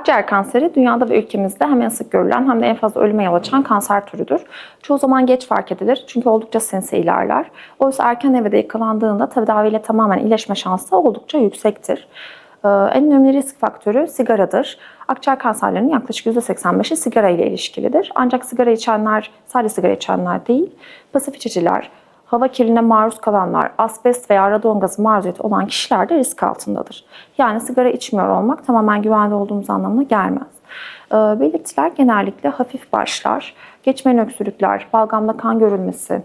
Akciğer kanseri dünyada ve ülkemizde hem en sık görülen hem de en fazla ölüme yol açan kanser türüdür. Çoğu zaman geç fark edilir çünkü oldukça sinsi ilerler. Oysa erken evrede yakalandığında tedaviyle tamamen iyileşme şansı oldukça yüksektir. Ee, En önemli risk faktörü sigaradır. Akciğer kanserlerinin yaklaşık %85'i sigara ile ilişkilidir. Ancak sigara içenler sadece sigara içenler değil, pasif içiciler, hava kirliliğine maruz kalanlar, asbest veya radon gazı maruziyeti olan kişiler de risk altındadır. Yani sigara içmiyor olmak tamamen güvende olduğumuz anlamına gelmez. Ee, Belirtiler genellikle hafif başlar, geçmeyen öksürükler, balgamda kan görülmesi,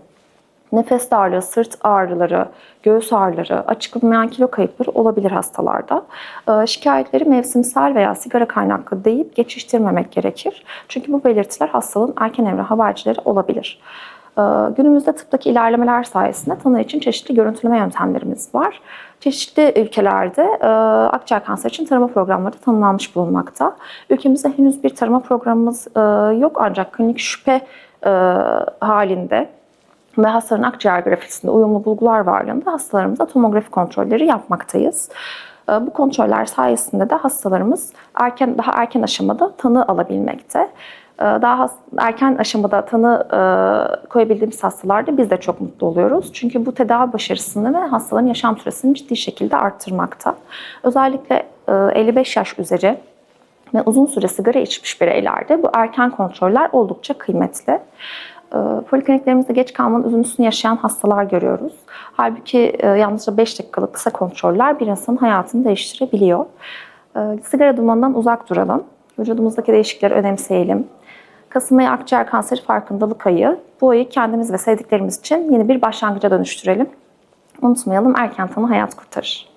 nefes darlığı, sırt ağrıları, göğüs ağrıları, açıklanmayan kilo kayıpları olabilir hastalarda. Ee, şikayetleri mevsimsel veya sigara kaynaklı deyip geçiştirmemek gerekir. Çünkü bu belirtiler hastalığın erken evre habercileri olabilir. Ee, Günümüzde tıptaki ilerlemeler sayesinde tanı için çeşitli görüntüleme yöntemlerimiz var. Çeşitli ülkelerde e, akciğer kanseri için tarama programları tanımlanmış bulunmakta. Ülkemizde henüz bir tarama programımız e, yok ancak klinik şüphe e, halinde ve hastanın akciğer grafisinde uyumlu bulgular varlığında hastalarımıza tomografi kontrolleri yapmaktayız. Bu kontroller sayesinde de hastalarımız erken daha erken aşamada tanı alabilmekte. Ee, Daha erken aşamada tanı e, koyabildiğimiz hastalarda biz de çok mutlu oluyoruz. Çünkü bu tedavi başarısını ve hastaların yaşam süresini ciddi şekilde arttırmakta. Özellikle e, 55 yaş üzeri ve uzun süre sigara içmiş bireylerde bu erken kontroller oldukça kıymetli. Ee, Polikliniklerimizde geç kalmanın üzüntüsünü yaşayan hastalar görüyoruz. Halbuki e, yalnızca 5 dakikalık kısa kontroller bir insanın hayatını değiştirebiliyor. Sigara dumanından uzak duralım. Vücudumuzdaki değişiklikleri önemseyelim. Kasım ayı akciğer kanseri farkındalık ayı. Bu ayı kendimiz ve sevdiklerimiz için yeni bir başlangıca dönüştürelim. Unutmayalım erken tanı hayat kurtarır.